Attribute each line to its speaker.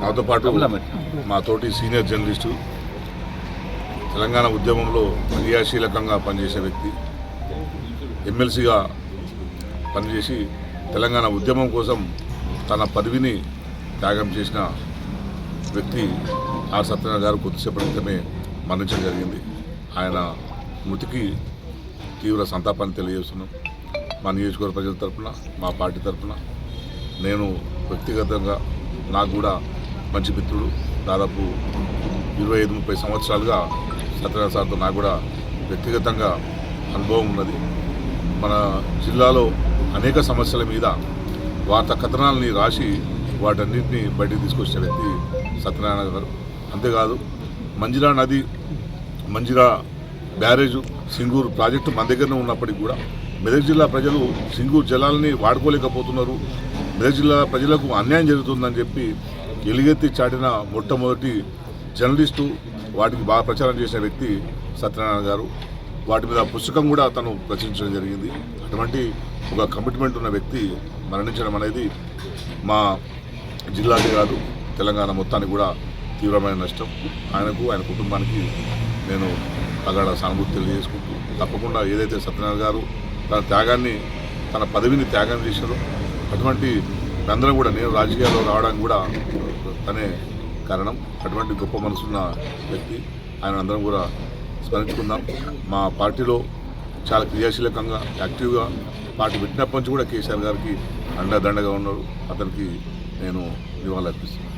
Speaker 1: నాతో పాటు మా తోటి సీనియర్ జర్నలిస్టు తెలంగాణ ఉద్యమంలో క్రియాశీలకంగా పనిచేసే వ్యక్తి ఎమ్మెల్సీగా పనిచేసి తెలంగాణ ఉద్యమం కోసం తన పదవిని త్యాగం చేసిన వ్యక్తి ఆర్ సత్యనారాయణ గారు కొద్దిసేపటి క్రితమే మరణించడం జరిగింది ఆయన మృతికి తీవ్ర సంతాపాన్ని తెలియజేస్తున్నాం మా నియోజకవర్గ ప్రజల తరపున మా పార్టీ తరపున. నేను వ్యక్తిగతంగా నాకు కూడా మంచి మిత్రుడు. దాదాపు ఇరవై ఐదు ముప్పై సంవత్సరాలుగా సత్యనారాయణ సార్తో నాకు కూడా వ్యక్తిగతంగా అనుభవం ఉన్నది. మన జిల్లాలో అనేక సమస్యల మీద వార్త కథనాలని రాసి వాటన్నింటినీ బయటికి తీసుకొచ్చిన వ్యక్తి సత్యనారాయణ గారు. అంతేకాదు మంజిరా నది మంజిరా బ్యారేజు సింగూరు ప్రాజెక్టు మన దగ్గరనే ఉన్నప్పటికీ కూడా మెదక్ జిల్లా ప్రజలు సింగూరు జలాలని వాడుకోలేకపోతున్నారు. మెదక్ జిల్లా ప్రజలకు అన్యాయం జరుగుతుందని చెప్పి ఎలుగెత్తి చాటిన మొట్టమొదటి జర్నలిస్టు వాటికి బాగా ప్రచారం చేసిన వ్యక్తి సత్యనారాయణ గారు. వాటి మీద పుస్తకం కూడా తను రచించడం జరిగింది. అటువంటి ఒక కమిట్మెంట్ ఉన్న వ్యక్తి మరణించడం అనేది మా జిల్లాకే కాదు తెలంగాణ మొత్తానికి కూడా తీవ్రమైన నష్టం. ఆయనకు ఆయన కుటుంబానికి నేను అక్కడ సానుభూతి తెలియజేసుకుంటూ తప్పకుండా ఏదైతే సత్యనారాయణ గారు తన త్యాగాన్ని తన పదవిని త్యాగం చేశారు. అటువంటి అందరం కూడా నేను రాజకీయాల్లో రావడానికి కూడా తనే కారణం. అటువంటి గొప్ప మనసున్న వ్యక్తి. ఆయన అందరం కూడా స్మరించుకుందాం. మా పార్టీలో చాలా క్రియాశీలకంగా యాక్టివ్గా పార్టీ పెట్టినప్పటి నుంచి కూడా కేసీఆర్ గారికి అండదండగా ఉన్నారు. అతనికి నేను నివాళులు అర్పిస్తున్నాను